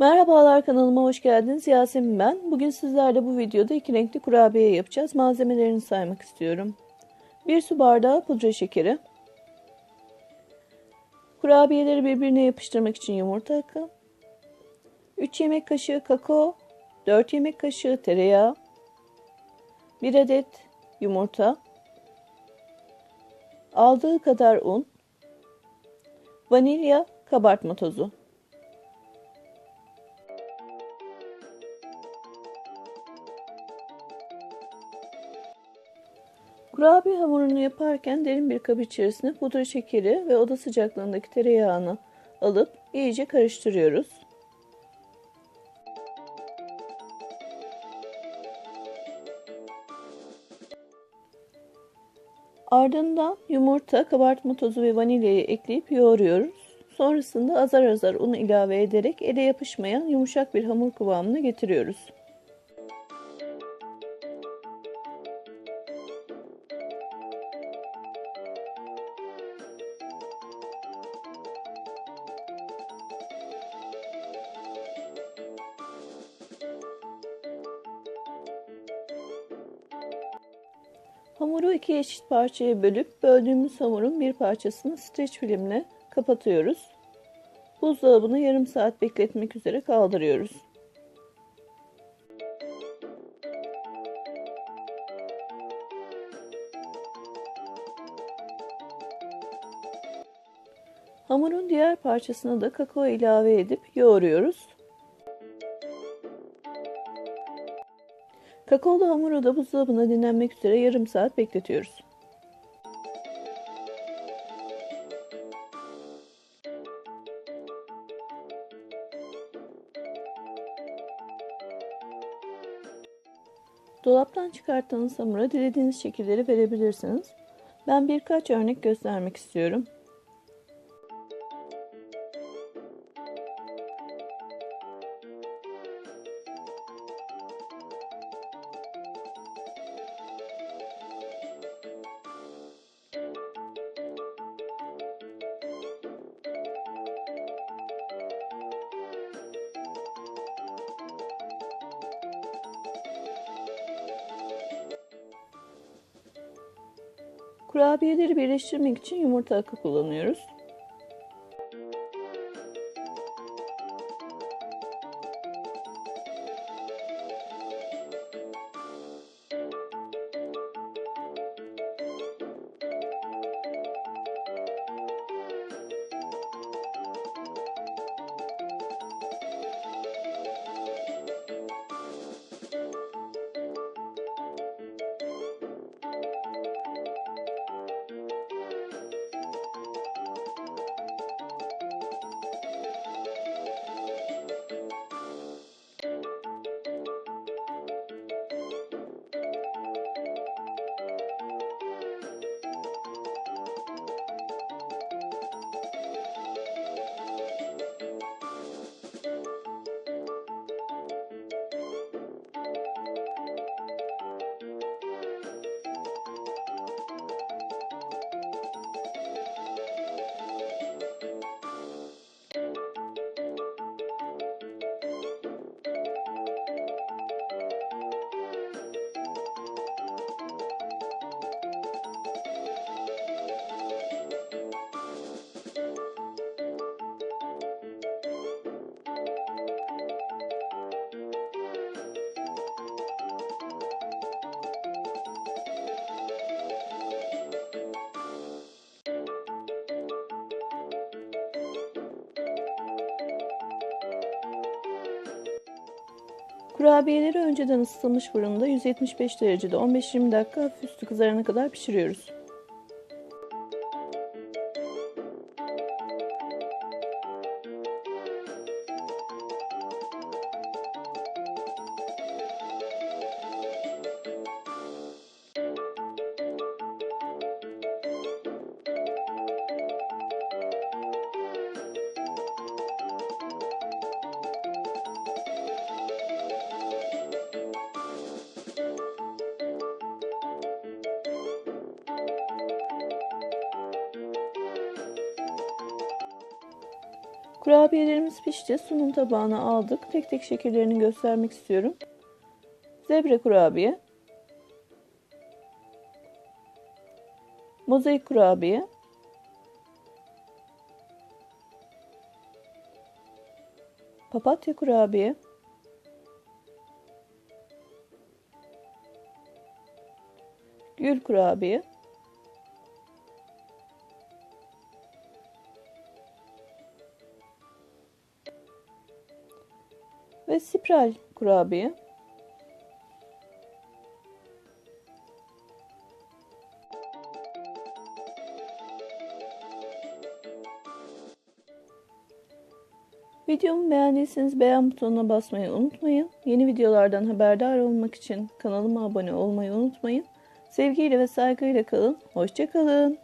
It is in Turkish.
Merhabalar kanalıma hoş geldiniz. Yasemin ben. Bugün sizlerle bu videoda iki renkli kurabiye yapacağız. Malzemelerini saymak istiyorum. 1 su bardağı pudra şekeri. Kurabiyeleri birbirine yapıştırmak için yumurta akı. 3 yemek kaşığı kakao. 4 yemek kaşığı tereyağı. 1 adet yumurta. Aldığı kadar un. Vanilya, kabartma tozu. Kurabiye hamurunu yaparken derin bir kap içerisine pudra şekeri ve oda sıcaklığındaki tereyağını alıp iyice karıştırıyoruz. Ardından yumurta, kabartma tozu ve vanilyayı ekleyip yoğuruyoruz. Sonrasında azar azar unu ilave ederek ele yapışmayan yumuşak bir hamur kıvamına getiriyoruz. Hamuru iki eşit parçaya bölüp böldüğümüz hamurun bir parçasını streç filmle kapatıyoruz. Buzdolabına yarım saat bekletmek üzere kaldırıyoruz. Hamurun diğer parçasına da kakao ilave edip yoğuruyoruz. Kakaolu hamuru da buzdolabına dinlenmek üzere yarım saat bekletiyoruz. Dolaptan çıkarttığınız hamura dilediğiniz şekilleri verebilirsiniz. Ben birkaç örnek göstermek istiyorum. Kurabiyeleri birleştirmek için yumurta akı kullanıyoruz. Kurabiyeleri önceden ısıtılmış fırında 175 derecede 15-20 dakika hafif üstü kızarana kadar pişiriyoruz. Kurabiyelerimiz pişti. Sunum tabağına aldık. Tek tek şekillerini göstermek istiyorum. Zebra kurabiye. Mozaik kurabiye. Papatya kurabiye. Gül kurabiye. Ve spiral kurabiye. Videomu beğendiyseniz beğen butonuna basmayı unutmayın. Yeni videolardan haberdar olmak için kanalıma abone olmayı unutmayın. Sevgiyle ve saygıyla kalın. Hoşçakalın.